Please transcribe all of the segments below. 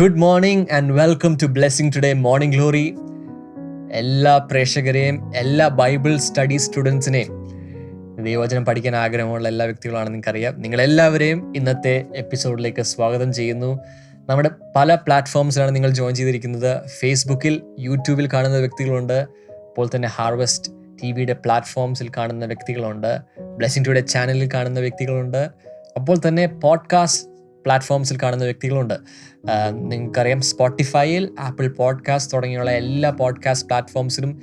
Good morning and welcome to blessing today morning glory എല്ലാ പ്രേക്ഷകരെയും എല്ലാ ബൈബിൾ സ്റ്റഡി സ്റ്റുഡൻസിനെയും ദൈവവചനം പഠിക്കാൻ ആഗ്രഹമുള്ള എല്ലാ വ്യക്തികളാണെന്ന് നിങ്ങൾക്കറിയാം. നിങ്ങളെല്ലാവരെയും ഇന്നത്തെ എപ്പിസോഡിലേക്ക് സ്വാഗതം ചെയ്യുന്നു. നമ്മുടെ പല പ്ലാറ്റ്ഫോംസിലാണ് നിങ്ങൾ ജോയിൻ ചെയ്തിരിക്കുന്നത്. ഫേസ്ബുക്കിൽ യൂട്യൂബിൽ കാണുന്ന വ്യക്തികളുണ്ട്. അപ്പോൾ തന്നെ ഹാർവെസ്റ്റ് ടി വിയുടെ പ്ലാറ്റ്ഫോംസിൽ കാണുന്ന വ്യക്തികളുണ്ട്. ബ്ലെസ്സിങ് ടുഡേ ചാനലിൽ കാണുന്ന വ്യക്തികളുണ്ട്. അപ്പോൾ തന്നെ പോഡ്കാസ്റ്റ് പ്ലാറ്റ്ഫോംസിൽ കാണുന്ന വ്യക്തികളുണ്ട്. നിങ്ങൾക്കറിയാം സ്പോട്ടിഫൈയിൽ ആപ്പിൾ പോഡ്കാസ്റ്റ് തുടങ്ങിയുള്ള എല്ലാ പോഡ്കാസ്റ്റ് പ്ലാറ്റ്ഫോംസിലും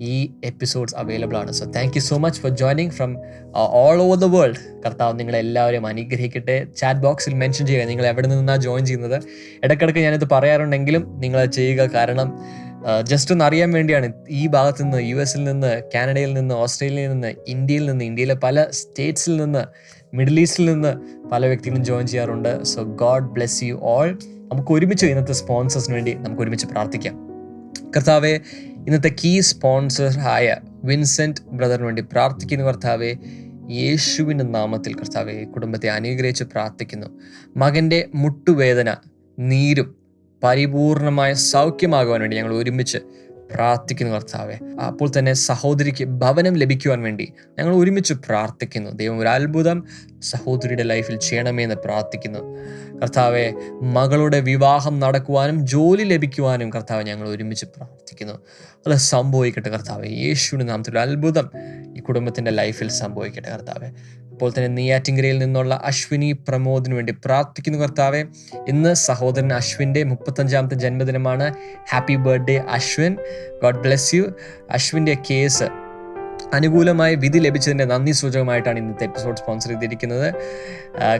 ഈ എപ്പിസോഡ്സ് അവൈലബിൾ ആണ്. So thank you so much for joining from all over the world കർത്താവ് നിങ്ങളെല്ലാവരെയും അനുഗ്രഹിക്കട്ടെ. ചാറ്റ് ബോക്സിൽ മെൻഷൻ ചെയ്യുക. നിങ്ങൾ എവിടെ നിന്നാണ് ജോയിൻ ചെയ്യുന്നത്? ഇടയ്ക്കിടയ്ക്ക് ഞാനിത് പറയാറുണ്ടെങ്കിലും നിങ്ങൾ ചെയ്യുക കാരണം ജസ്റ്റ് ഒന്ന് അറിയാൻ വേണ്ടിയാണ്. ഈ ഭാഗത്ത് നിന്ന് യു എസിൽ നിന്ന് കാനഡയിൽ നിന്ന് ഓസ്ട്രേലിയയിൽ നിന്ന് ഇന്ത്യയിൽ നിന്ന് ഇന്ത്യയിലെ പല സ്റ്റേറ്റ്സിൽ നിന്ന് മിഡിൽ ഈസ്റ്റിൽ നിന്ന് പല വ്യക്തികളും ജോയിൻ ചെയ്യാറുണ്ട്. So God bless you all നമുക്ക് ഒരുമിച്ച് ഇന്നത്തെ സ്പോൺസേഴ്സിന് വേണ്ടി നമുക്ക് ഒരുമിച്ച് പ്രാർത്ഥിക്കാം. കർത്താവെ ഇന്നത്തെ കീ സ്പോൺസർ ആയ വിൻസെന്റ് ബ്രദറിന് വേണ്ടി പ്രാർത്ഥിക്കുന്നു കർത്താവെ. യേശുവിന്റെ നാമത്തിൽ കർത്താവെ കുടുംബത്തെ അനുഗ്രഹിച്ച് പ്രാർത്ഥിക്കുന്നു. മകന്റെ മുട്ടുവേദന നീരും പരിപൂർണമായ സൗഖ്യമാകുവാൻ വേണ്ടി ഞങ്ങൾ ഒരുമിച്ച് പ്രാർത്ഥിക്കുന്നു കർത്താവെ. അപ്പോൾ തന്നെ സഹോദരിക്ക് ഭവനം ലഭിക്കുവാൻ വേണ്ടി ഞങ്ങൾ ഒരുമിച്ച് പ്രാർത്ഥിക്കുന്നു. ദൈവം ഒരു അത്ഭുതം സഹോദരിയുടെ ലൈഫിൽ ചെയ്യണമേ എന്ന് പ്രാർത്ഥിക്കുന്നു. കർത്താവെ മകളുടെ വിവാഹം നടക്കുവാനും ജോലി ലഭിക്കുവാനും കർത്താവ് ഞങ്ങൾ ഒരുമിച്ച് പ്രാർത്ഥിക്കുന്നു. അത് സംഭവിക്കട്ടെ കർത്താവെ. യേശുവിന്റെ നാമത്തിൽ അത്ഭുതം ഈ കുടുംബത്തിന്റെ ലൈഫിൽ സംഭവിക്കട്ടെ കർത്താവെ. അപ്പോൾ തന്നെ നെയ്യാറ്റിങ്കരയിൽ നിന്നുള്ള അശ്വിനി പ്രമോദിന് വേണ്ടി പ്രാർത്ഥിക്കുന്നു കർത്താവെ. ഇന്ന് സഹോദരൻ അശ്വിന്റെ മുപ്പത്തഞ്ചാമത്തെ ജന്മദിനമാണ്. Happy birthday Ashwin. God bless you അശ്വിന്റെ case അനുകൂലമായ വിധി ലഭിച്ചതിന്റെ നന്ദി സൂചകമായിട്ടാണ് ഇന്നത്തെ എപ്പിസോഡ് സ്പോൺസർ ചെയ്തിരിക്കുന്നത്.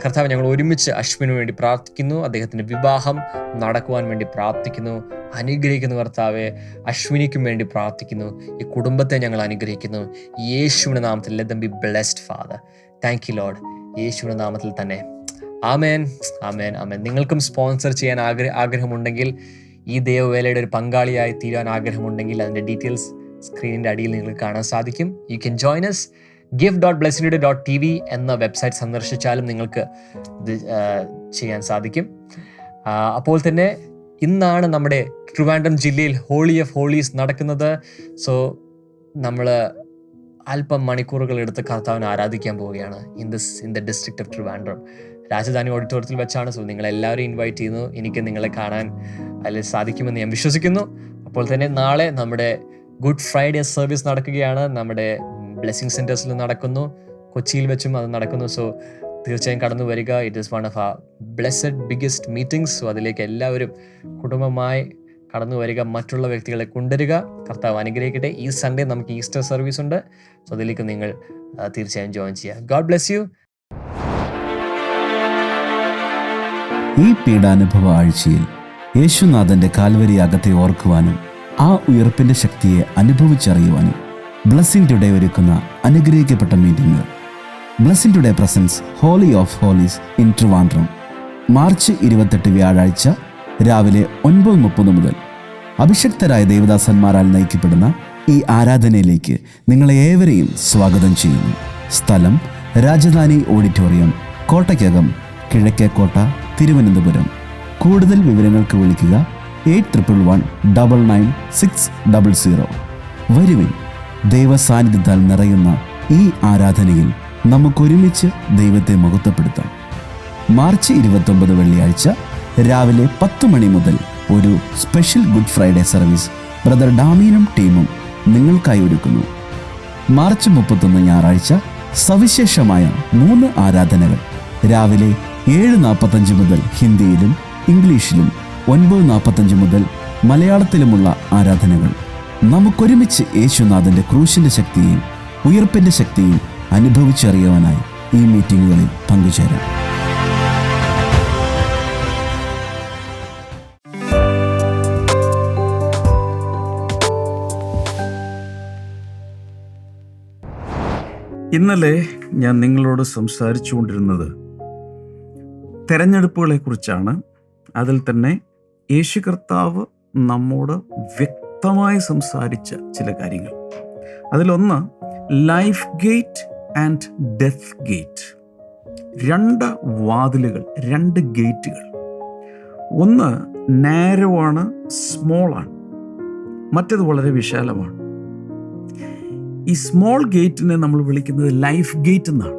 കർത്താവ് ഞങ്ങൾ ഒരുമിച്ച് അശ്വിനു വേണ്ടി പ്രാർത്ഥിക്കുന്നു. അദ്ദേഹത്തിന്റെ വിവാഹം നടക്കുവാൻ വേണ്ടി പ്രാർത്ഥിക്കുന്നു. അനുഗ്രഹിക്കുന്നു കർത്താവെ. അശ്വിനിക്കും വേണ്ടി പ്രാർത്ഥിക്കുന്നു. ഈ കുടുംബത്തെ ഞങ്ങൾ അനുഗ്രഹിക്കുന്നു. യേശുവിന്റെ നാമത്തിൽ let them be blessed father thank you lord യേശുവിന്റെ നാമത്തിൽ തന്നെ. ആമേൻ. ആമേൻ. ആമേൻ. നിങ്ങൾക്കും സ്പോൺസർ ചെയ്യാൻ ആഗ്രഹ ആഗ്രഹമുണ്ടെങ്കിൽ ഈ ദൈവവേലയുടെ ഒരു പങ്കാളിയായി തീരാൻ ആഗ്രഹമുണ്ടെങ്കിൽ അതിന്റെ ഡീറ്റെയിൽസ് സ്ക്രീനിന്റെ അടിയിൽ നിങ്ങൾക്ക് കാണാൻ സാധിക്കും. You can join us gift dot ബ്ലെസിനിയുടെ dot T V എന്ന വെബ്സൈറ്റ് സന്ദർശിച്ചാലും നിങ്ങൾക്ക് ഇത് ചെയ്യാൻ സാധിക്കും. അപ്പോൾ തന്നെ ഇന്നാണ് നമ്മുടെ ട്രിവാൻഡ്രം ജില്ലയിൽ ഹോളി ഓഫ് ഹോളീസ് നടക്കുന്നത്. സോ നമ്മൾ അല്പം മണിക്കൂറുകൾ എടുത്ത് കർത്താവിനെ ആരാധിക്കാൻ പോവുകയാണ്. In this in the district of Trivandrum Rajadhani ഓഡിറ്റോറിയത്തിൽ വെച്ചാണ്. സോ നിങ്ങളെല്ലാവരും ഇൻവൈറ്റ് ചെയ്യുന്നു. എനിക്ക് നിങ്ങളെ കാണാൻ അതിൽ സാധിക്കുമെന്ന് ഞാൻ വിശ്വസിക്കുന്നു. അപ്പോൾ തന്നെ നാളെ നമ്മുടെ ഗുഡ് ഫ്രൈഡേ സർവീസ് നടക്കുകയാണ്. നമ്മുടെ ബ്ലെസ്സിങ് സെന്റേഴ്സിൽ നടക്കുന്നു. കൊച്ചിയിൽ വെച്ചും അത് നടക്കുന്നു. സോ തീർച്ചയായും കടന്നു വരിക. It is one of a blessed biggest meetings so അതിലേക്ക് എല്ലാവരും കുടുംബമായി കടന്നു വരിക മറ്റുള്ള വ്യക്തികളെ കൊണ്ടുവരിക. കർത്താവ് അനുഗ്രഹിക്കട്ടെ. ഈ സൺഡേ നമുക്ക് ഈസ്റ്റർ സർവീസ് ഉണ്ട്. സോ അതിലേക്ക് നിങ്ങൾ തീർച്ചയായും ജോയിൻ ചെയ്യുക. ഗോഡ് ബ്ലെസ് യു ഈ പീഡാനുഭവ ആഴ്ചയിൽ യേശുനാഥന്റെ കാൽവരി അകത്തെ ഓർക്കുവാനും ആ ഉയർപ്പിന്റെ ശക്തിയെ അനുഭവിച്ചറിയുവാനും ബ്ലസ്സിംഗ് ടുഡേ ഒരുക്കുന്ന അനുഗ്രഹിക്കപ്പെട്ട meeting. Blessing today presence holy of holies in Trivandrum March ഇരുപത്തെട്ട് വ്യാഴാഴ്ച രാവിലെ ഒൻപത് മുപ്പത് മുതൽ അഭിഷക്തരായ ദേവദാസന്മാരാൽ നയിക്കപ്പെടുന്ന ഈ ആരാധനയിലേക്ക് നിങ്ങളെ ഏവരെയും സ്വാഗതം ചെയ്യുന്നു. സ്ഥലം രാജധാനി ഓഡിറ്റോറിയം കോട്ടയ്ക്കകം കിഴക്കേക്കോട്ട തിരുവനന്തപുരം. കൂടുതൽ വിവരങ്ങൾക്ക് വിളിക്കുക eight triple one double nine six double zero. വരുവിൻ ദൈവസാന്നിധ്യത്താൽ നിറയുന്ന ഈ ആരാധനയിൽ നമുക്കൊരുമിച്ച് ദൈവത്തെ മഹത്വപ്പെടുത്താം. മാർച്ച് ഇരുപത്തൊമ്പത് വെള്ളിയാഴ്ച രാവിലെ പത്ത് മണി മുതൽ ഒരു special good Friday service brother ഡാമീനും ടീമും നിങ്ങൾക്കായി ഒരുക്കുന്നു. മാർച്ച് മുപ്പത്തൊന്ന് ഞായറാഴ്ച സവിശേഷമായ മൂന്ന് ആരാധനകൾ. രാവിലെ ഏഴ് നാൽപ്പത്തഞ്ച് മുതൽ ഹിന്ദിയിലും ഇംഗ്ലീഷിലും ഒൻപത് നാൽപ്പത്തഞ്ച് മുതൽ മലയാളത്തിലുമുള്ള ആരാധനകൾ. നമുക്കൊരുമിച്ച് യേശുനാഥന്റെ ക്രൂശിന്റെ ശക്തിയും ഉയർപ്പിന്റെ ശക്തിയും അനുഭവിച്ചറിയുവാനായി ഈ മീറ്റിങ്ങുകളിൽ പങ്കുചേരാം. ഇന്നലെ ഞാൻ നിങ്ങളോട് സംസാരിച്ചു കൊണ്ടിരുന്നത് തെരഞ്ഞെടുപ്പുകളെ കുറിച്ചാണ് അതിൽ തന്നെ യേശു കർത്താവ് നമ്മോട് വ്യക്തമായി സംസാരിച്ച ചില കാര്യങ്ങൾ. അതിലൊന്ന് life gate and death gate. രണ്ട് വാതിലുകൾ രണ്ട് ഗേറ്റുകൾ. ഒന്ന് നാരോ ആണ് സ്മോൾ ആണ്. മറ്റത് വളരെ വിശാലമാണ്. ഈ സ്മോൾ ഗേറ്റിനെ നമ്മൾ വിളിക്കുന്നത് ലൈഫ് ഗേറ്റ് എന്നാണ്.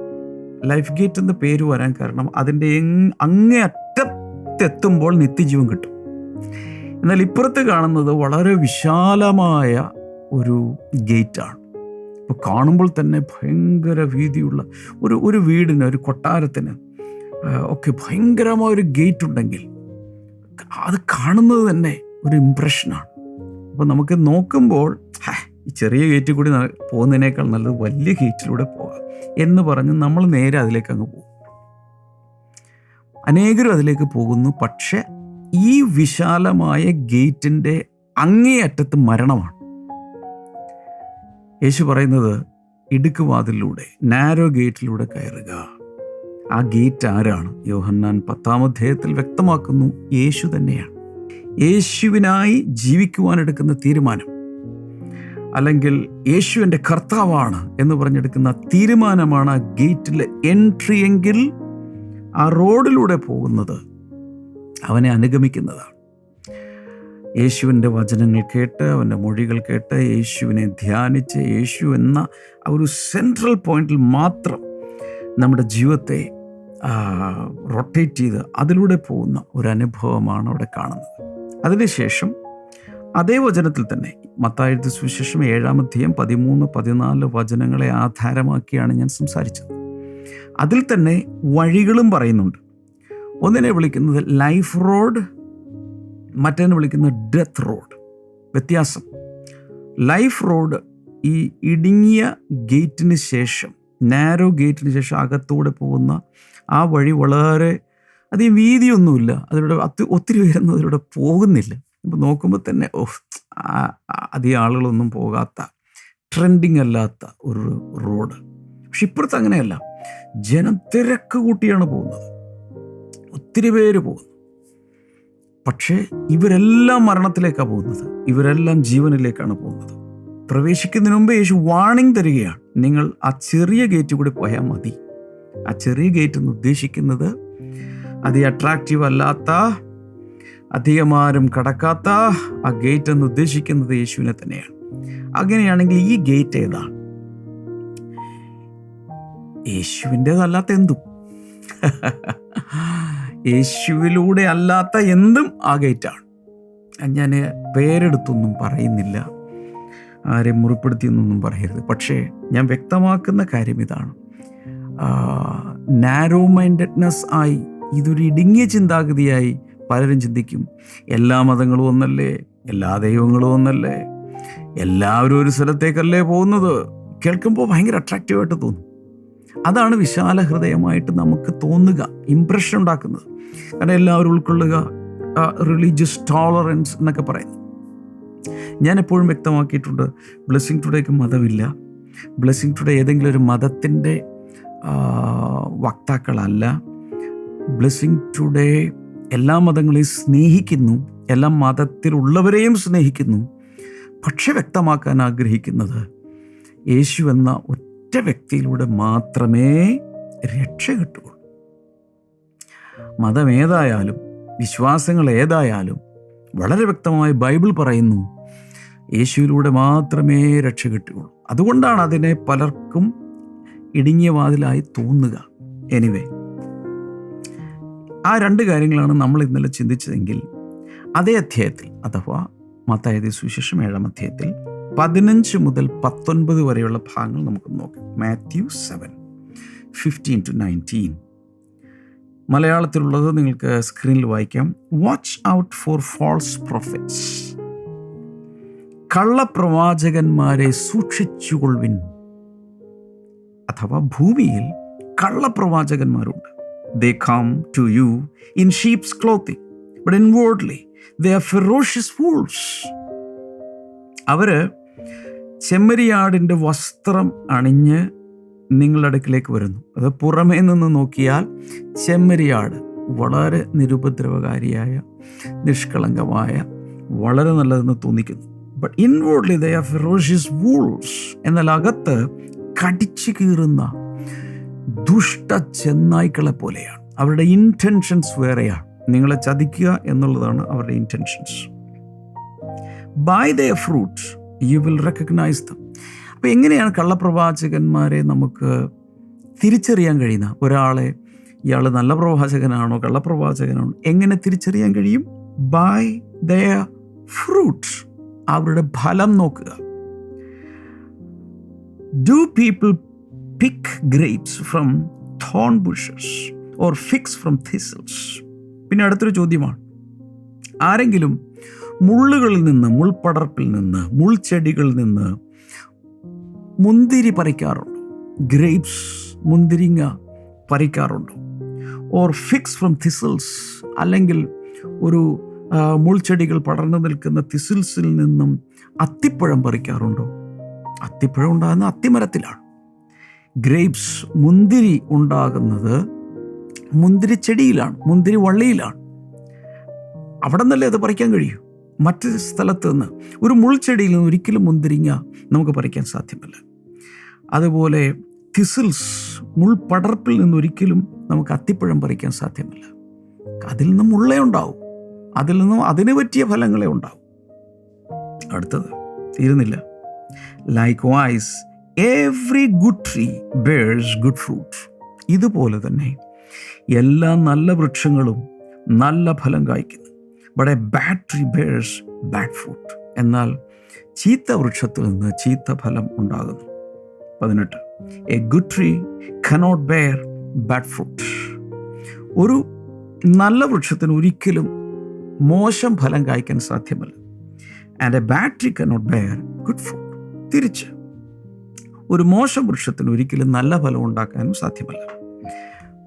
ലൈഫ് ഗേറ്റ് എന്ന പേര് വരാൻ കാരണം അതിന്റെ അങ്ങേ അറ്റത്തെത്തുമ്പോൾ നിത്യജീവൻ കിട്ടും. എന്നാൽ ഇപ്പുറത്ത് കാണുന്നത് വളരെ വിശാലമായ ഒരു ഗേറ്റാണ് ഇപ്പോൾ കാണുമ്പോൾ തന്നെ ഭയങ്കര വീതിയുള്ള ഒരു ഒരു വീടിന് ഒരു കൊട്ടാരത്തിന് ഒക്കെ ഭയങ്കരമായ ഒരു ഗേറ്റ് ഉണ്ടെങ്കിൽ അത് കാണുന്നത് തന്നെ ഒരു ഇമ്പ്രഷനാണ് അപ്പോൾ നമുക്ക് നോക്കുമ്പോൾ "ഹാ, ഈ ചെറിയ ഗേറ്റിൽ കൂടി പോകുന്നതിനേക്കാൾ നല്ലത് വലിയ ഗേറ്റിലൂടെ പോകാം എന്ന് പറഞ്ഞ് നമ്മൾ നേരെ അതിലേക്ക് അങ്ങ് പോകും. അനേകരും അതിലേക്ക് പോകുന്നു. പക്ഷെ ഈ വിശാലമായ ഗേറ്റിന്റെ അങ്ങേയറ്റത്ത് മരണമാണ്. യേശു പറയുന്നത് ഇടുക്കുവാതിലൂടെ നാരോ ഗേറ്റിലൂടെ കയറുക. ആ ഗേറ്റ് ആരാണ്? യോഹന്നാൻ പത്താം അധ്യായത്തിൽ വ്യക്തമാക്കുന്നു. യേശു തന്നെയാണ്. യേശുവിനായി ജീവിക്കുവാനെടുക്കുന്ന തീരുമാനം. അല്ലെങ്കിൽ യേശു എന്റെ കർത്താവാണ് എന്ന് പറഞ്ഞെടുക്കുന്ന തീരുമാനമാണ് ആ ഗേറ്റിലെ എൻട്രി എങ്കിൽ ആ റോഡിലൂടെ പോകുന്നത് അവനെ അനുഗമിക്കുന്നതാണ്. യേശുവിന്റെ വചനങ്ങൾ കേട്ട് അവന്റെ മൊഴികൾ കേട്ട് യേശുവിനെ ധ്യാനിച്ച് യേശു എന്ന ഒരു സെൻട്രൽ പോയിന്റിൽ മാത്രം നമ്മുടെ ജീവിതത്തെ റൊട്ടേറ്റ് ചെയ്ത് അതിലൂടെ പോകുന്ന ഒരു അനുഭവമാണ് അവിടെ കാണുന്നത്. അതിനുശേഷം അതേ വചനത്തിൽ തന്നെ മത്തായെഴുത്ത് സുവിശേഷം ഏഴാമധ്യം പതിമൂന്ന് പതിനാല് വചനങ്ങളെ ആധാരമാക്കിയാണ് ഞാൻ സംസാരിച്ചത്. അതിൽ തന്നെ വഴികളും പറയുന്നുണ്ട്. ഒന്നിനെ വിളിക്കുന്നത് ലൈഫ് റോഡ് മറ്റേനെ വിളിക്കുന്നത് ഡെത്ത് റോഡ്. വ്യത്യാസം. ലൈഫ് റോഡ് ഈ ഇടുങ്ങിയ ഗേറ്റിന് ശേഷം നാരോ ഗേറ്റിന് ശേഷം അകത്തൂടെ പോകുന്ന ആ വഴി വളരെ അധികം വീതിയൊന്നുമില്ല. അതിലൂടെ അത്തി- ഒത്തിരി പേരൊന്നും പോകുന്നില്ല. ഇപ്പം നോക്കുമ്പോൾ തന്നെ ഓഹ് അധികം ആളുകളൊന്നും പോകാത്ത ട്രെൻഡിങ് അല്ലാത്ത ഒരു റോഡ് പക്ഷെ ഇപ്പുറത്ത് അങ്ങനെയല്ല. ജനം തിരക്ക് കൂട്ടിയാണ് പോകുന്നത്. ഒത്തിരി പേര് പോകുന്നു. പക്ഷേ ഇവരെല്ലാം മരണത്തിലേക്കാണ് പോകുന്നത്. ഇവരെല്ലാം ജീവനിലേക്കാണ് പോകുന്നത്. പ്രവേശിക്കുന്നതിന് മുമ്പ് യേശു വാണിംഗ് തരികയാണ്. നിങ്ങൾ ആ ചെറിയ ഗേറ്റ് കൂടി പോയാൽ മതി. ആ ചെറിയ ഗേറ്റ് എന്ന് ഉദ്ദേശിക്കുന്നത് അതി അട്രാക്റ്റീവ് അല്ലാത്ത അധികമാരും കടക്കാത്ത ആ ഗേറ്റ് എന്ന് ഉദ്ദേശിക്കുന്നത് യേശുവിനെ തന്നെയാണ്. അങ്ങനെയാണെങ്കിൽ ഈ ഗേറ്റ് ഏതാണ് യേശുവിന്റെതല്ലാത്ത എന്തും. യേശുവിലൂടെ അല്ലാത്ത എന്തും ആ ഗേറ്റാണ്. ഞാൻ പേരെടുത്തൊന്നും പറയുന്നില്ല. ആരെയും മുറിപ്പെടുത്തിയെന്നൊന്നും പറയരുത്. പക്ഷേ ഞാൻ വ്യക്തമാക്കുന്ന കാര്യം ഇതാണ്. നാരോ മൈൻഡഡ്നെസ് ആയി ഇതൊരു ഇടുങ്ങിയ ചിന്താഗതിയായി പലരും ചിന്തിക്കും എല്ലാ മതങ്ങളും ഒന്നല്ലേ എല്ലാ ദൈവങ്ങളും ഒന്നല്ലേ എല്ലാവരും ഒരു സ്ഥലത്തേക്കല്ലേ പോകുന്നത്? കേൾക്കുമ്പോൾ ഭയങ്കര അട്രാക്റ്റീവായിട്ട് തോന്നും. അതാണ് വിശാല ഹൃദയമായിട്ട് നമുക്ക് തോന്നുക ഇമ്പ്രഷൻ ഉണ്ടാക്കുന്നത്. കാരണം എല്ലാവരും ഉൾക്കൊള്ളുക റിലീജിയസ് ടോളറൻസ് എന്നൊക്കെ പറയുന്നു ഞാൻ എപ്പോഴും വ്യക്തമാക്കിയിട്ടുണ്ട് ബ്ലെസ്സിങ് ടുഡേക്ക് മതമില്ല. ബ്ലെസ്സിങ് ടുഡേ ഏതെങ്കിലും ഒരു മതത്തിന്റെ വക്താക്കളല്ല. ബ്ലെസ്സിങ് ടുഡേ എല്ലാ മതങ്ങളെയും സ്നേഹിക്കുന്നു എല്ലാ മതത്തിലുള്ളവരെയും സ്നേഹിക്കുന്നു. പക്ഷെ വ്യക്തമാക്കാൻ ആഗ്രഹിക്കുന്നത് യേശു എന്ന ഒറ്റ വ്യക്തിയിലൂടെ മാത്രമേ രക്ഷ കിട്ടുകയുള്ളൂ. മതം ഏതായാലും വിശ്വാസങ്ങൾ ഏതായാലും വളരെ വ്യക്തമായി ബൈബിൾ പറയുന്നു യേശുവിലൂടെ മാത്രമേ രക്ഷ കിട്ടുകയുള്ളൂ. അതുകൊണ്ടാണ് അതിനെ പലർക്കും ഇടുങ്ങിയ വാതിലായി തോന്നുക. എനിവേ ആ രണ്ട് കാര്യങ്ങളാണ് നമ്മൾ ഇന്നലെ ചിന്തിച്ചതെങ്കിൽ അതേ അധ്യായത്തിൽ അഥവാ മത്തായത് സുവിശേഷം ഏഴാം അധ്യായത്തിൽ പതിനഞ്ച് മുതൽ പത്തൊൻപത് വരെയുള്ള ഭാഗങ്ങൾ നമുക്ക് നോക്കാം. Matthew seven fifteen to nineteen മലയാളത്തിലുള്ളത് നിങ്ങൾക്ക് സ്ക്രീനിൽ വായിക്കാം. Watch out for false prophets കള്ളപ്രവാചകന്മാരെ സൂക്ഷിച്ചുകൊള്ളുവിൻ. അഥവാ ഭൂമിയിൽ കള്ളപ്രവാചകന്മാരുണ്ട്. ദേ come to you in sheep's clothing, but inwardly they are ferocious wolves. അവർ ചെമ്മരിയാടിന്റെ വസ്ത്രം അണിഞ്ഞ് നിങ്ങളുടെ അടുക്കിലേക്ക് വരുന്നു. അത് പുറമേ നിന്ന് നോക്കിയാൽ ചെമ്മരിയാട് വളരെ നിരുപദ്രവകാരിയായ നിഷ്കളങ്കമായ വളരെ നല്ലതെന്ന് തോന്നിക്കുന്നു. But inwardly they are ferocious wolves എന്നാൽ അകത്ത് കടിച്ചു കീറുന്ന ദുഷ്ട ചെന്നായ്ക്കളെ പോലെയാണ്. അവരുടെ ഇന്റൻഷൻസ് വേറെയാണ്. നിങ്ങളെ ചതിക്കുക എന്നുള്ളതാണ് അവരുടെ intentions by the fruit you will recognise them അപ്പോൾ എങ്ങനെയാണ് കള്ളപ്രവാചകന്മാരെ നമുക്ക് തിരിച്ചറിയാൻ കഴിയുന്ന ഒരാളെ ഇയാൾ നല്ല പ്രവാചകനാണോ കള്ളപ്രവാചകനാണോ എങ്ങനെ തിരിച്ചറിയാൻ കഴിയും? ബൈ ദ ഫ്രൂട്ട്സ് അവരുടെ ഫലം നോക്കുക. Do people pick grapes from thorn bushes or figs from thistles. പിന്നെ അടുത്തൊരു ചോദ്യമാണ്. ആരെങ്കിലും മുള്ളുകളിൽ നിന്ന് മുൾപടർപ്പിൽ നിന്ന് മുൾച്ചെടികളിൽ നിന്ന് മുന്തിരി പറിക്കാറുണ്ടോ? ഗ്രേപ്സ് മുന്തിരിങ്ങ പറിക്കാറുണ്ടോ? ഓർ ഫിക്സ് ഫ്രം തിസിൽസ് അല്ലെങ്കിൽ ഒരു മുൾച്ചെടികൾ പടർന്നു നിൽക്കുന്ന തിസിൽസിൽ നിന്നും അത്തിപ്പഴം പറിക്കാറുണ്ടോ? അത്തിപ്പഴം ഉണ്ടാകുന്ന അത്തിമരത്തിലാണ്. ഗ്രേപ്സ് മുന്തിരി ഉണ്ടാകുന്നത് മുന്തിരിച്ചെടിയിലാണ് മുന്തിരി വള്ളിയിലാണ്. അവിടെ നിന്നല്ലേ അത് പറിക്കാൻ കഴിയൂ? മറ്റ് സ്ഥലത്ത് നിന്ന്. ഒരു മുൾച്ചെടിയിൽ നിന്ന് ഒരിക്കലും മുന്തിരിങ്ങ നമുക്ക് പറിക്കാൻ സാധ്യമല്ല. അതുപോലെ തിസിൽസ് മുൾപടർപ്പിൽ നിന്ന് ഒരിക്കലും നമുക്ക് അത്തിപ്പഴം പറിക്കാൻ സാധ്യമല്ല. അതിൽ നിന്നും മുള്ളേ ഉണ്ടാവും. അതിൽ നിന്നും അതിന് പറ്റിയ ഫലങ്ങളെ ഉണ്ടാവും. അടുത്തത് തീരുന്നില്ല likewise every good tree bears good fruit ഇതുപോലെ തന്നെ എല്ലാ നല്ല വൃക്ഷങ്ങളും നല്ല ഫലം കായ്ക്കുന്നു. But a bad tree bears bad fruit എന്നാൽ ചീത്ത വൃക്ഷത്തിൽ നിന്ന് ചീത്ത ഫലം ഉണ്ടാകുന്നു. പതിനെട്ട്. A good tree cannot bear bad fruit ഒരു നല്ല വൃക്ഷത്തിന് ഒരിക്കലും മോശം ഫലം കായ്ക്കാൻ സാധ്യമല്ല. And a bad tree cannot bear good fruit തിരിച്ച് ഒരു മോശ വൃക്ഷത്തിന് ഒരിക്കലും നല്ല ഫലം ഉണ്ടാക്കാനും സാധ്യമല്ല.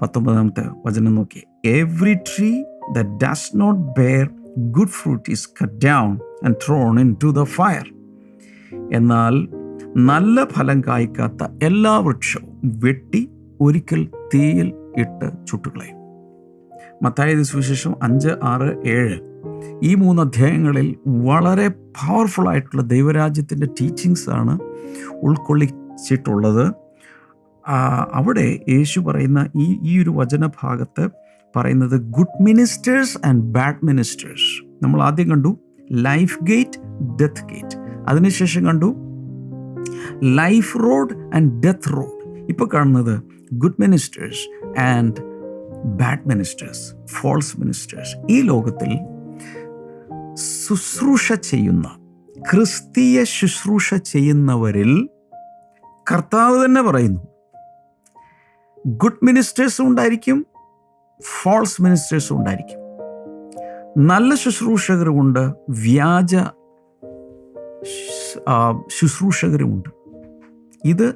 പത്തൊമ്പതാമത്തെ വചനം നോക്കി. Every tree that does not bear good fruit is cut down and thrown into the fire എന്നാൽ നല്ല ഫലം കായ്ക്കാത്ത എല്ലാ വൃക്ഷവും വെട്ടി ഒരിക്കൽ തീയിൽ ഇട്ട് ചുട്ടുകളയും. മത്തായത് സുവിശേഷം അഞ്ച് ആറ് ഏഴ്. ഈ മൂന്ന് അധ്യായങ്ങളിൽ വളരെ പവർഫുൾ ആയിട്ടുള്ള ദൈവരാജ്യത്തിന്റെ ടീച്ചിങ്സ് ആണ് ഉൾക്കൊള്ളിച്ചിട്ടുള്ളത് ആ, അവിടെ യേശു പറയുന്ന ഈ ഈ ഒരു വചനഭാഗത്ത് പറയുന്നത് good ministers and bad ministers. നമ്മൾ ആദ്യം കണ്ടു ലൈഫ് ഗേറ്റ് ഡെത്ത് ഗേറ്റ്. അതിനുശേഷം കണ്ടു life road and death road. ഇപ്പോൾ കാണുന്നത് good ministers and bad ministers false ministers. ഈ ലോകത്തിൽ ശുശ്രൂഷ ചെയ്യുന്ന ക്രിസ്തീയ ശുശ്രൂഷ ചെയ്യുന്നവരിൽ കർത്താവ് തന്നെ പറയുന്നു. ഗുഡ് മിനിസ്റ്റേഴ്സും ഉണ്ടായിരിക്കും ഫോൾസ് മിനിസ്റ്റേഴ്സും ഉണ്ടായിരിക്കും. നല്ല ശുശ്രൂഷകരുമുണ്ട് വ്യാജ ശുശ്രൂഷകരുമുണ്ട്. ഇത്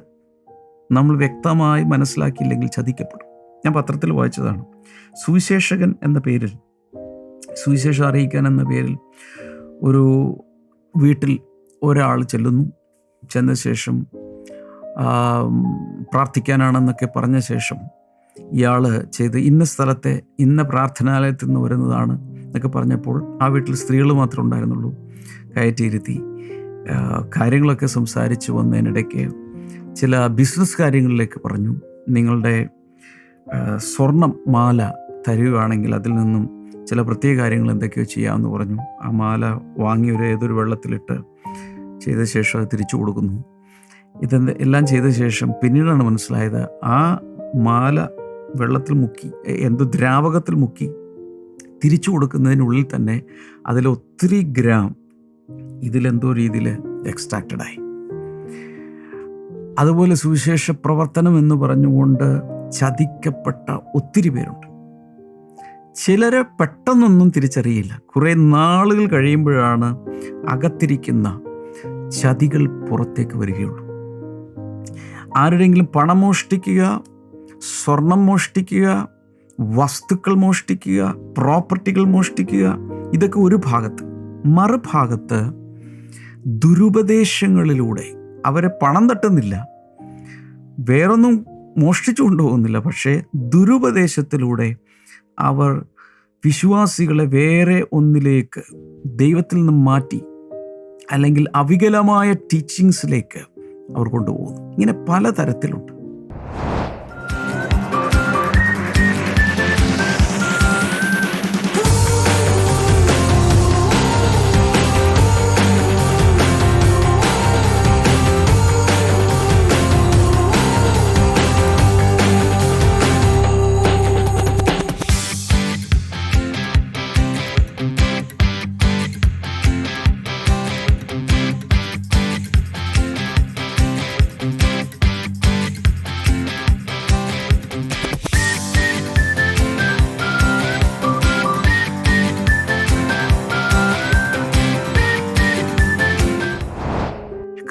നമ്മൾ വ്യക്തമായി മനസ്സിലാക്കിയില്ലെങ്കിൽ ചതിക്കപ്പെടും. ഞാൻ പത്രത്തിൽ വായിച്ചതാണ്. സുവിശേഷകൻ എന്ന പേരിൽ സുവിശേഷം അറിയിക്കാൻ എന്ന പേരിൽ ഒരു വീട്ടിൽ ഒരാൾ ചെല്ലുന്നു. ചെന്ന ശേഷം പ്രാർത്ഥിക്കാനാണെന്നൊക്കെ പറഞ്ഞ ശേഷം ഇയാൾ ചെയ്ത് ഇന്ന സ്ഥലത്തെ ഇന്ന പ്രാർത്ഥനാലയത്തിൽ നിന്ന് വരുന്നതാണ് എന്നൊക്കെ പറഞ്ഞപ്പോൾ ആ വീട്ടിൽ സ്ത്രീകൾ മാത്രമേ ഉണ്ടായിരുന്നുള്ളൂ. കയറ്റിയിരുത്തി കാര്യങ്ങളൊക്കെ സംസാരിച്ച് വന്നതിനിടയ്ക്ക് ചില ബിസിനസ് കാര്യങ്ങളിലേക്ക് പറഞ്ഞു. നിങ്ങളുടെ സ്വർണം മാല തരികയാണെങ്കിൽ അതിൽ നിന്നും ചില പ്രത്യേക കാര്യങ്ങൾ എന്തൊക്കെയോ ചെയ്യാമെന്ന് പറഞ്ഞു. ആ മാല വാങ്ങി ഒരു ഏതൊരു വെള്ളത്തിലിട്ട് ചെയ്ത ശേഷം അത് തിരിച്ചു കൊടുക്കുന്നു. ഇതെന്ത് എല്ലാം ചെയ്ത ശേഷം പിന്നീടാണ് മനസ്സിലായത് ആ മാല വെള്ളത്തിൽ മുക്കി എന്തോ ദ്രാവകത്തിൽ മുക്കി തിരിച്ചു കൊടുക്കുന്നതിനുള്ളിൽ തന്നെ അതിൽ ഒത്തിരി ഗ്രാം ഇതിലെന്തോ രീതിയിൽ എക്സ്ട്രാക്റ്റഡായി അതുപോലെ സുവിശേഷ പ്രവർത്തനം എന്ന് പറഞ്ഞുകൊണ്ട് ചതിക്കപ്പെട്ട ഒത്തിരി പേരുണ്ട്. ചിലരെ പെട്ടെന്നൊന്നും തിരിച്ചറിയില്ല. കുറേ നാളുകൾ കഴിയുമ്പോഴാണ് അകത്തിരിക്കുന്ന ചതികൾ പുറത്തേക്ക് വരികയുള്ളൂ. ആരുടെയെങ്കിലും പണം മോഷ്ടിക്കുക സ്വർണം മോഷ്ടിക്കുക വസ്തുക്കൾ മോഷ്ടിക്കുക പ്രോപ്പർട്ടികൾ മോഷ്ടിക്കുക ഇതൊക്കെ ഒരു ഭാഗത്ത്. മറുഭാഗത്ത് ദുരുപദേശങ്ങളിലൂടെ അവരെ പണം തട്ടുന്നില്ല. വേറൊന്നും മോഷ്ടിച്ചു കൊണ്ടുപോകുന്നില്ല. പക്ഷേ ദുരുപദേശത്തിലൂടെ അവർ വിശ്വാസികളെ വേറെ ഒന്നിലേക്ക് ദൈവത്തിൽ നിന്ന് മാറ്റി അല്ലെങ്കിൽ അവികലമായ ടീച്ചിങ്സിലേക്ക് അവർ കൊണ്ടുപോകുന്നു. ഇങ്ങനെ പലതരത്തിലുണ്ട്.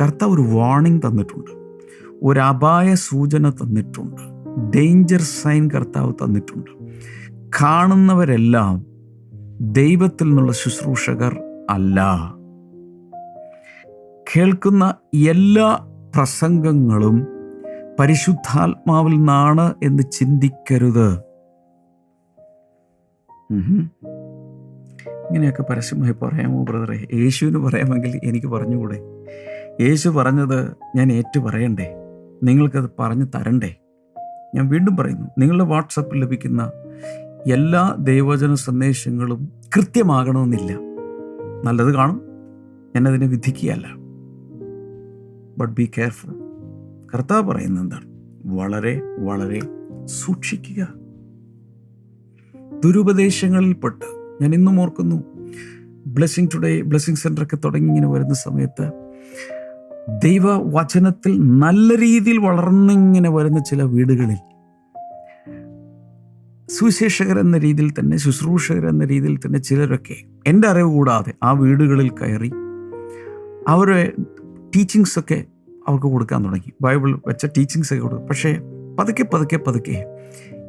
കർത്താവ് ഒരു വാർണിംഗ് തന്നിട്ടുണ്ട്. ഒരു അപായ സൂചന തന്നിട്ടുണ്ട്. ഡേഞ്ചർ സൈൻ കർത്താവ് തന്നിട്ടുണ്ട്. കാണുന്നവരെല്ലാം ദൈവത്തിൽ നിന്നുള്ള ശുശ്രൂഷകർ അല്ല. കേൾക്കുന്ന എല്ലാ പ്രസംഗങ്ങളും പരിശുദ്ധാത്മാവിൽ നിന്നാണ് എന്ന് ചിന്തിക്കരുത്. ഇങ്ങനെയൊക്കെ പരസ്യമായി പറയാമോ ബ്രദറെ? യേശുവിന് പറയാമെങ്കിൽ എനിക്ക് പറഞ്ഞുകൂടെ? യേശു പറഞ്ഞത് ഞാൻ ഏറ്റു പറയണ്ടേ നിങ്ങൾക്കത് പറഞ്ഞു തരണ്ടേ? ഞാൻ വീണ്ടും പറയുന്നു നിങ്ങളുടെ വാട്സപ്പിൽ ലഭിക്കുന്ന എല്ലാ ദൈവചന സന്ദേശങ്ങളും കൃത്യമാകണമെന്നില്ല. നല്ലത് കാണും ഞാനതിനെ വിധിക്കുകയല്ല. ബട്ട് ബി കെയർഫുൾ കർത്താവ് പറയുന്നത് എന്താണ്? വളരെ വളരെ സൂക്ഷിക്കുക. ദുരുപദേശങ്ങളിൽപ്പെട്ട് ഞാൻ ഇന്നും ഓർക്കുന്നു ബ്ലെസ്സിങ് ടുഡേ ബ്ലെസ്സിങ് സെന്ററൊക്കെ തുടങ്ങി ഇങ്ങനെ വരുന്ന സമയത്ത് ദൈവവചനത്തിൽ നല്ല രീതിയിൽ വളർന്നിങ്ങനെ വരുന്ന ചില വീടുകളിൽ സുവിശേഷകർ എന്ന രീതിയിൽ തന്നെ ശുശ്രൂഷകർ എന്ന രീതിയിൽ തന്നെ ചിലരൊക്കെ എന്റെ അറിവ് കൂടാതെ ആ വീടുകളിൽ കയറി അവരെ ടീച്ചിങ്സ് ഒക്കെ അവർക്ക് കൊടുക്കാൻ തുടങ്ങി. ബൈബിൾ വെച്ച ടീച്ചിങ്സ് ഒക്കെ കൊടുക്കും പക്ഷേ പതുക്കെ പതുക്കെ പതുക്കെ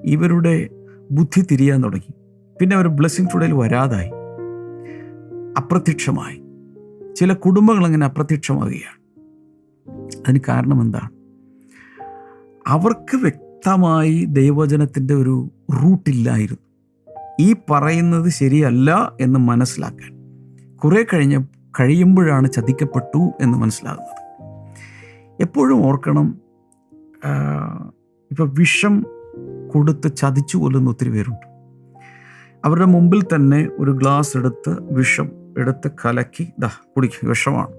ഇവരുടെ ബുദ്ധി തിരിയാൻ തുടങ്ങി. പിന്നെ അവർ ബ്ലെസ്സിങ് ടുഡേയിൽ വരാതായി. അപ്രത്യക്ഷമായി. ചില കുടുംബങ്ങൾ അങ്ങനെ അപ്രത്യക്ഷമാകുകയാണ് അതിന് കാരണം എന്താണ്? അവർക്ക് വ്യക്തമായി ദൈവചനത്തിന്റെ ഒരു റൂട്ടില്ലായിരുന്നു. ഈ പറയുന്നത് ശരിയല്ല എന്ന് മനസ്സിലാക്കാൻ. കുറെ കഴിഞ്ഞ കഴിയുമ്പോഴാണ് ചതിക്കപ്പെട്ടു എന്ന് മനസ്സിലാകുന്നത്. എപ്പോഴും ഓർക്കണം ഇപ്പം വിഷം കൊടുത്ത് ചതിച്ചു കൊല്ലുന്ന ഒത്തിരി പേരുണ്ട്. അവരുടെ മുമ്പിൽ തന്നെ ഒരു ഗ്ലാസ് എടുത്ത് വിഷം എടുത്ത് കലക്കി ദാ കുടിക്കും വിഷമാണ്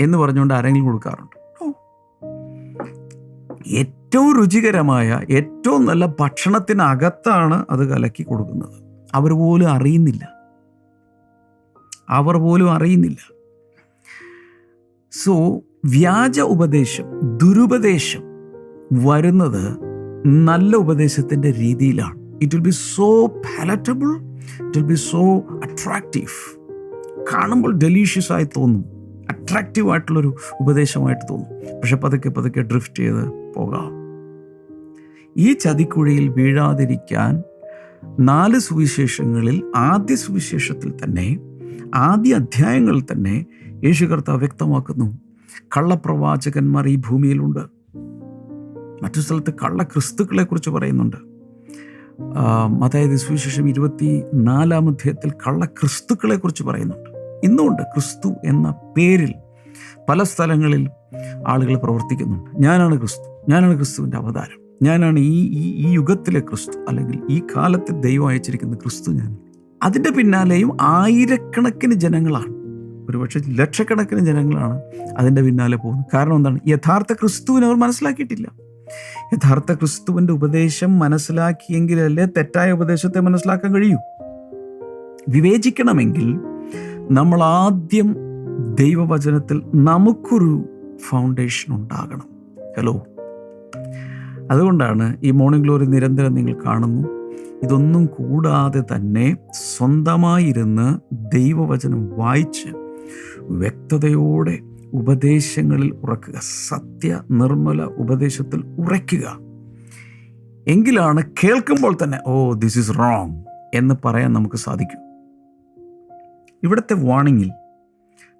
എന്ന് പറഞ്ഞുകൊണ്ട് ആരെങ്കിലും കൊടുക്കാറുണ്ട്. ഏറ്റവും രുചികരമായ ഏറ്റവും നല്ല ഭക്ഷണത്തിനകത്താണ് അത് കലക്കി കൊടുക്കുന്നത്. അവർ പോലും അറിയുന്നില്ല. അവർ പോലും അറിയുന്നില്ല. സോ വ്യാജ ഉപദേശം ദുരുപദേശം വരുന്നത് നല്ല ഉപദേശത്തിന്റെ രീതിയിലാണ്. It will be so palatable it will be so attractive കാണുമ്പോൾ ഡെലീഷ്യസ് ആയി തോന്നും. അട്രാക്റ്റീവ് ആയിട്ടുള്ളൊരു ഉപദേശമായിട്ട് തോന്നും. പക്ഷെ പതുക്കെ പതുക്കെ ഡ്രിഫ്റ്റ് ചെയ്ത് പോകാം ഈ ചതിക്കുഴിയിൽ വീഴാതിരിക്കാൻ നാല് സുവിശേഷങ്ങളിൽ ആദ്യ സുവിശേഷത്തിൽ തന്നെ ആദ്യ അധ്യായങ്ങളിൽ തന്നെ യേശു കർത്താവ് വ്യക്തമാക്കുന്നു. കള്ളപ്രവാചകന്മാർ ഈ ഭൂമിയിലുണ്ട്. മറ്റു സ്ഥലത്ത് കള്ള ക്രിസ്തുക്കളെ കുറിച്ച് പറയുന്നുണ്ട് അതായത് സുവിശേഷം ഇരുപത്തി നാലാം അധ്യായത്തിൽ കള്ള ക്രിസ്തുക്കളെ കുറിച്ച് പറയുന്നുണ്ട്. ഇന്നുമുണ്ട് ക്രിസ്തു എന്ന പേരിൽ പല സ്ഥലങ്ങളിൽ ആളുകൾ പ്രവർത്തിക്കുന്നുണ്ട്. ഞാനാണ് ക്രിസ്തു. ഞാനാണ് ക്രിസ്തുവിന്റെ അവതാരം. ഞാനാണ് ഈ ഈ ഈ യുഗത്തിലെ ക്രിസ്തു അല്ലെങ്കിൽ ഈ കാലത്തെ ദൈവം അയച്ചിരിക്കുന്ന ക്രിസ്തു ഞാൻ. അതിന്റെ പിന്നാലെയും ആയിരക്കണക്കിന് ജനങ്ങളാണ്. ഒരുപക്ഷെ ലക്ഷക്കണക്കിന് ജനങ്ങളാണ് അതിന്റെ പിന്നാലെ പോകുന്നത്. കാരണം എന്താണ്? യഥാർത്ഥ ക്രിസ്തുവിനെ അവർ മനസ്സിലാക്കിയിട്ടില്ല. യഥാർത്ഥ ക്രിസ്തുവിന്റെ ഉപദേശം മനസ്സിലാക്കിയെങ്കിലല്ലേ തെറ്റായ ഉപദേശത്തെ മനസ്സിലാക്കാൻ കഴിയൂ. വിവേചിക്കണമെങ്കിൽ നമ്മൾ ആദ്യം ദൈവവചനത്തിൽ നമുക്കൊരു ഫൗണ്ടേഷൻ ഉണ്ടാകണം. ഹലോ അതുകൊണ്ടാണ് ഈ മോർണിംഗ് ഗ്ലോറി നിരന്തരം നിങ്ങൾ കാണുന്നു. ഇതൊന്നും കൂടാതെ തന്നെ സ്വന്തമായിരുന്ന് ദൈവവചനം വായിച്ച് വ്യക്തതയോടെ ഉപദേശങ്ങളിൽ ഉറക്കുക സത്യ നിർമ്മല ഉപദേശത്തിൽ ഉറയ്ക്കുക. എങ്കിലാണ് കേൾക്കുമ്പോൾ തന്നെ ഓ ദിസ് ഈസ് റോങ് എന്ന് പറയാൻ നമുക്ക് സാധിക്കും. ഇവിടുത്തെ വാണിങ്ങിൽ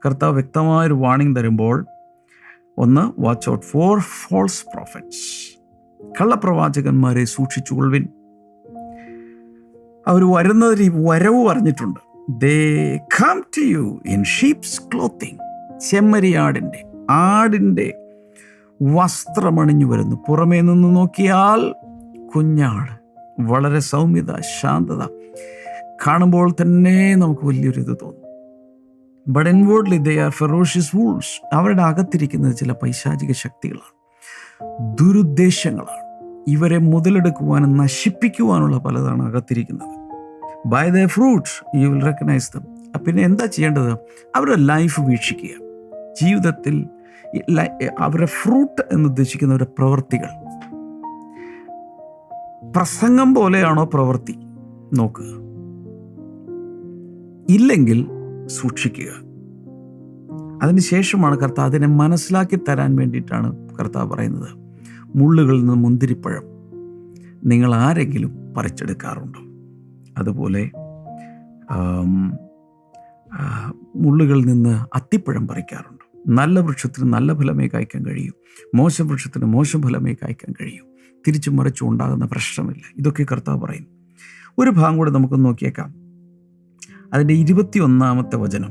കർത്താവ് വ്യക്തമായൊരു വാണിംഗ് തരുമ്പോൾ ഒന്ന് watch out for false prophets കള്ളപ്രവാചകന്മാരെ സൂക്ഷിച്ചുകൊള്ളുവിൻ അവർ വരുന്നതിൽ വരവ് പറഞ്ഞിട്ടുണ്ട്. They come to you in sheep's clothing ചെമ്മരിയാടിന്റെ ആടിന്റെ വസ്ത്രമണിഞ്ഞു വരുന്നു. പുറമേ നിന്ന് നോക്കിയാൽ കുഞ്ഞാട് വളരെ സൗമ്യത ശാന്തത. കാണുമ്പോൾ തന്നെ നമുക്ക് വലിയൊരു ഇത് തോന്നും. But inwardly they are ferocious wolves അവരുടെ അകത്തിരിക്കുന്നത് ചില പൈശാചിക ശക്തികളാണ്. ദുരുദ്ദേശങ്ങളാണ്. ഇവരെ മുതലെടുക്കുവാനും നശിപ്പിക്കുവാനുള്ള പലതാണ് അകത്തിരിക്കുന്നത്. By the fruits you will recognise them പിന്നെ എന്താ ചെയ്യേണ്ടത്? അവരുടെ ലൈഫ് വീക്ഷിക്കുക. ജീവിതത്തിൽ അവരുടെ ഫ്രൂട്ട് എന്ന് ഉദ്ദേശിക്കുന്ന അവരുടെ പ്രവൃത്തികൾ പ്രസംഗം പോലെയാണോ പ്രവൃത്തി? നോക്കുക. ഇല്ലെങ്കിൽ സൂക്ഷിക്കുക. അതിനുശേഷമാണ് കർത്താവ് അതിനെ മനസ്സിലാക്കി തരാൻ വേണ്ടിയിട്ടാണ് കർത്താവ് പറയുന്നത്. മുള്ളുകളിൽ നിന്ന് മുന്തിരിപ്പഴം നിങ്ങൾ ആരെങ്കിലും പറിച്ചെടുക്കാറുണ്ടോ? അതുപോലെ മുള്ളുകളിൽ നിന്ന് അത്തിപ്പഴം പറിക്കാറുണ്ടോ? നല്ല വൃക്ഷത്തിന് നല്ല ഫലമേ കായ്ക്കാൻ കഴിയൂ. മോശം വൃക്ഷത്തിന് മോശം ഫലമേ കായ്ക്കാൻ കഴിയൂ. തിരിച്ചു മറിച്ചു ഉണ്ടാകുന്ന പ്രശ്നമില്ല. ഇതൊക്കെ കർത്താവ് പറയും ഒരു ഭാഗം കൂടെ നമുക്ക് നോക്കിയേക്കാം. അതിന്റെ ഇരുപത്തി ഒന്നാമത്തെ വചനം.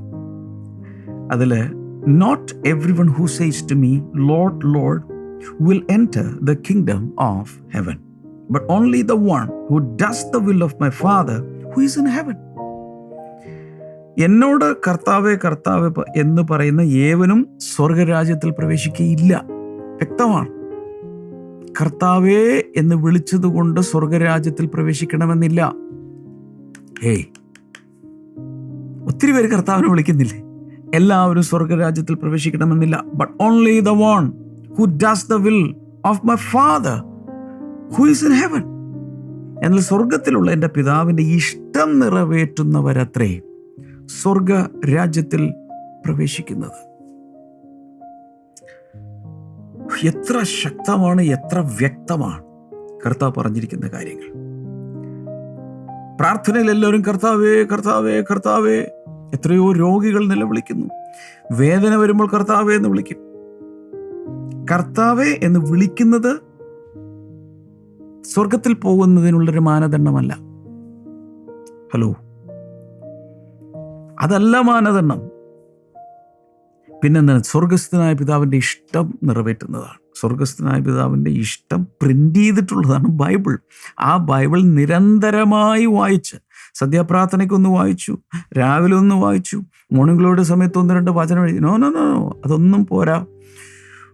അതിൽ not every one who says to me Lord Lord will enter the kingdom of heaven but only the one who does the will of my Father who is in heaven എന്നോട് കർത്താവെ കർത്താവ് എന്ന് പറയുന്ന ഏവനും സ്വർഗരാജ്യത്തിൽ പ്രവേശിക്കുകയില്ല വ്യക്തമാണ്. കർത്താവേ എന്ന് വിളിച്ചതുകൊണ്ട് സ്വർഗരാജ്യത്തിൽ പ്രവേശിക്കണമെന്നില്ല. ഏയ് ഒത്തിരി പേര് കർത്താവിനെ വിളിക്കുന്നില്ലേ? എല്ലാവരും സ്വർഗരാജ്യത്തിൽ പ്രവേശിക്കണമെന്നില്ല. But only the one who does the will of my Father who is in heaven എന്നാൽ സ്വർഗത്തിലുള്ള എന്റെ പിതാവിന്റെ ഇഷ്ടം നിറവേറ്റുന്നവരത്രേ സ്വർഗ രാജ്യത്തിൽ പ്രവേശിക്കുന്നത്. എത്ര ശക്തമാണ് എത്ര വ്യക്തമാണ് കർത്താവ് പറഞ്ഞിരിക്കുന്ന കാര്യങ്ങൾ. പ്രാർത്ഥനയിൽ എല്ലാവരും കർത്താവേ കർത്താവേ കർത്താവേ എത്രയോ രോഗികൾ നിലവിളിക്കുന്നു. വേദന വരുമ്പോൾ കർത്താവേ എന്ന് വിളിക്കും. കർത്താവേ എന്ന് വിളിക്കുന്നത് സ്വർഗത്തിൽ പോകുന്നതിനുള്ളൊരു മാനദണ്ഡമല്ല. ഹലോ. അതല്ല മാനദണ്ഡം. പിന്നെന്താണ്? സ്വർഗസ്ഥനായ പിതാവിന്റെ ഇഷ്ടം നിറവേറ്റുന്നതാണ്. സ്വർഗസ്ഥനായ പിതാവിന്റെ ഇഷ്ടം പ്രിന്റ് ചെയ്തിട്ടുള്ളതാണ് ബൈബിൾ. ആ ബൈബിൾ നിരന്തരമായി വായിച്ച് സന്ധ്യാപ്രാർത്ഥനയ്ക്ക് ഒന്ന് വായിച്ചു രാവിലെ ഒന്ന് വായിച്ചു മോർണിംഗ് ഗ്ലോയുടെ സമയത്ത് ഒന്ന് രണ്ട് വചനം എഴുതി. നോ നോ നോ അതൊന്നും പോരാ.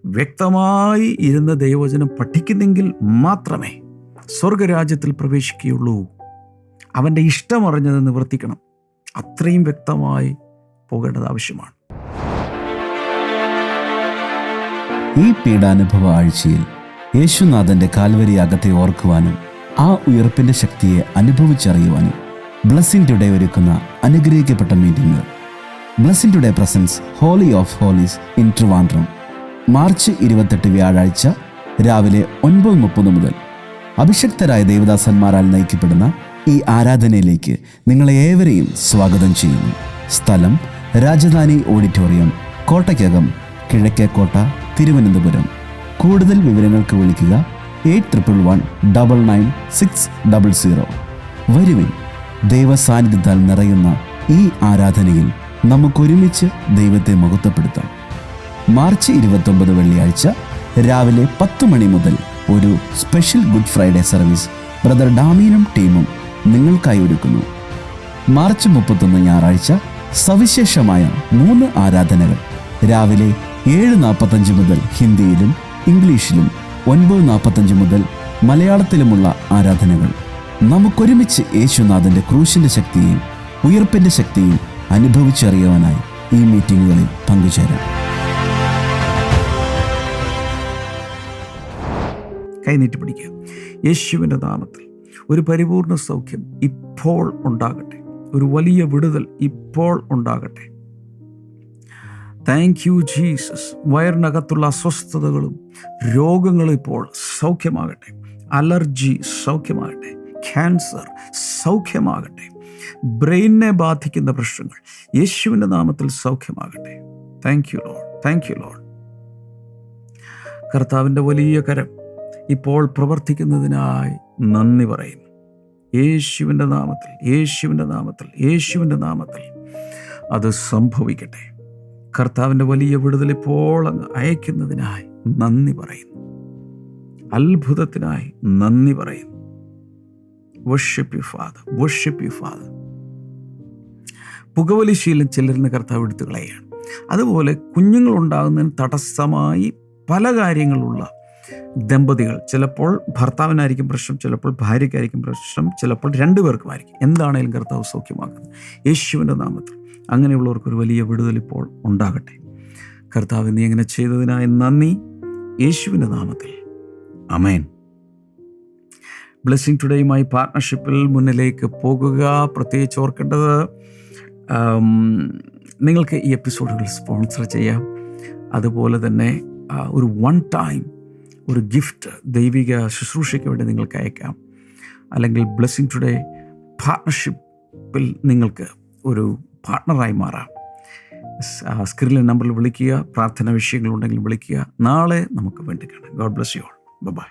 വ്യക്തമായി ഇരുന്ന ദൈവവചനം പഠിക്കുന്നെങ്കിൽ മാത്രമേ സ്വർഗരാജ്യത്തിൽ പ്രവേശിക്കുകയുള്ളൂ. അവന്റെ ഇഷ്ടമറിഞ്ഞത് നിവർത്തിക്കണം. അത്രയും വ്യക്തമായി പോകേണ്ടത് ആവശ്യമാണ്. ഈ പീഡാനുഭവ ആഴ്ചയിൽ യേശുനാഥന്റെ കാൽവരി അകത്തെ ഓർക്കുവാനും ആ ഉയർപ്പിന്റെ ശക്തിയെ അനുഭവിച്ചറിയുവാനും ബ്ലസ്സിംഗ് ടുഡേ ഒരുക്കുന്ന അനുഗ്രഹിക്കപ്പെട്ട meeting. Blessing today presence holy of holies in Trivandrum. March ഇരുപത്തെട്ട് വ്യാഴാഴ്ച രാവിലെ ഒൻപത് മുപ്പത് മുതൽ. അഭിഷക്തരായ ദേവദാസന്മാരാൽ നയിക്കപ്പെടുന്ന ഈ ആരാധനയിലേക്ക് നിങ്ങളെ ഏവരെയും സ്വാഗതം ചെയ്യുന്നു. സ്ഥലം രാജധാനി ഓഡിറ്റോറിയം കോട്ടയ്ക്കകം കിഴക്കേക്കോട്ട തിരുവനന്തപുരം. കൂടുതൽ വിവരങ്ങൾക്ക് വിളിക്കുക eight triple one double nine six double zero. വരുവിൻ ദൈവസാന്നിധ്യത്താൽ നിറയുന്ന ഈ ആരാധനയിൽ നമുക്കൊരുമിച്ച് ദൈവത്തെ മഹത്വപ്പെടുത്താം. മാർച്ച് ഇരുപത്തൊമ്പത് വെള്ളിയാഴ്ച രാവിലെ പത്ത് മണി മുതൽ ഒരു special good Friday service brother ഡാമീനും ടീമും നിങ്ങൾക്കായി ഒരുക്കുന്നു. മാർച്ച് മുപ്പത്തൊന്ന് ഞായറാഴ്ച സവിശേഷമായ മൂന്ന് ആരാധനകൾ രാവിലെ ഏഴ് നാൽപ്പത്തഞ്ച് മുതൽ ഹിന്ദിയിലും ഇംഗ്ലീഷിലും ഒൻപത് നാൽപ്പത്തഞ്ച് മുതൽ മലയാളത്തിലുമുള്ള ആരാധനകൾ. നമുക്കൊരുമിച്ച് യേശുനാഥന്റെ ക്രൂശിന്റെ ശക്തിയും ഉയർപ്പിന്റെ ശക്തിയും അനുഭവിച്ചറിയുവാനായി ഈ മീറ്റിങ്ങുകളിൽ പങ്കുചേരാം. കൈനീട്ടി പിടിക്കുക. യേശുവിന്റെ നാമത്തിൽ ഒരു പരിപൂർണ സൗഖ്യം ഇപ്പോൾ ഉണ്ടാകട്ടെ. ഒരു വലിയ വിടുതൽ ഇപ്പോൾ ഉണ്ടാകട്ടെ. താങ്ക് യു ജീസസ് വയറിനകത്തുള്ള അസ്വസ്ഥതകളും രോഗങ്ങളും ഇപ്പോൾ സൗഖ്യമാകട്ടെ. അലർജി സൗഖ്യമാകട്ടെ. ക്യാൻസർ സൗഖ്യമാകട്ടെ. ബ്രെയിനിനെ ബാധിക്കുന്ന പ്രശ്നങ്ങൾ യേശുവിന്റെ നാമത്തിൽ സൗഖ്യമാകട്ടെ. Thank you Lord thank you Lord കർത്താവിന്റെ വലിയ കരം ഇപ്പോൾ പ്രവർത്തിക്കുന്നതിനായി നന്ദി പറയുന്നു. യേശുവിന്റെ നാമത്തിൽ യേശുവിന്റെ നാമത്തിൽ യേശുവിന്റെ നാമത്തിൽ അത് സംഭവിക്കട്ടെ. കർത്താവിന്റെ വലിയ വിടുതൽ ഇപ്പോൾ അങ്ങ് അയക്കുന്നതിനായി നന്ദി പറയുന്നു. അത്ഭുതത്തിനായി നന്ദി പറയുന്നു. Worship you Father worship you Father പുകവലി ശീലം ചിലരിന് കർത്താവ് എടുത്തു കളയുകയാണ് അതുപോലെ കുഞ്ഞുങ്ങളുണ്ടാകുന്നതിന് തടസ്സമായി പല കാര്യങ്ങളുള്ള ദമ്പതികൾ. ചിലപ്പോൾ ഭർത്താവിനായിരിക്കും പ്രശ്നം ചിലപ്പോൾ ഭാര്യയ്ക്കായിരിക്കും പ്രശ്നം ചിലപ്പോൾ രണ്ടുപേർക്കുമായിരിക്കും. എന്താണേലും കർത്താവ് സൗഖ്യമാക്കുന്നത്. യേശുവിന്റെ നാമത്തിൽ. അങ്ങനെയുള്ളവർക്ക് ഒരു വലിയ വിടുതൽ ഇപ്പോൾ ഉണ്ടാകട്ടെ. കർത്താവ് നീ അങ്ങനെ ചെയ്തതിനായി നന്ദി. യേശുവിന്റെ നാമത്തിൽ. അമേൻ ബ്ലെസ്സിങ് ടുഡേയുമായി പാർട്ട്ണർഷിപ്പിൽ മുന്നിലേക്ക് പോകുക. പ്രത്യേകിച്ച് ഓർക്കേണ്ടത് നിങ്ങൾക്ക് ഈ എപ്പിസോഡുകൾ സ്പോൺസർ ചെയ്യാം. അതുപോലെ തന്നെ ഒരു വൺ ടൈം ഒരു ഗിഫ്റ്റ് ദൈവിക ശുശ്രൂഷയ്ക്ക് വേണ്ടി നിങ്ങൾക്ക് അയക്കാം. അല്ലെങ്കിൽ ബ്ലെസ്സിങ് ടുഡേ പാർട്ട്ണർഷിപ്പിൽ നിങ്ങൾക്ക് ഒരു പാർട്ട്ണറായി മാറാം. സ്ക്രീനിലെ നമ്പറിൽ വിളിക്കുക പ്രാർത്ഥന വിഷയങ്ങളുണ്ടെങ്കിൽ വിളിക്കുക. നാളെ നമുക്ക് വേണ്ടി കാണാം. God bless you all bye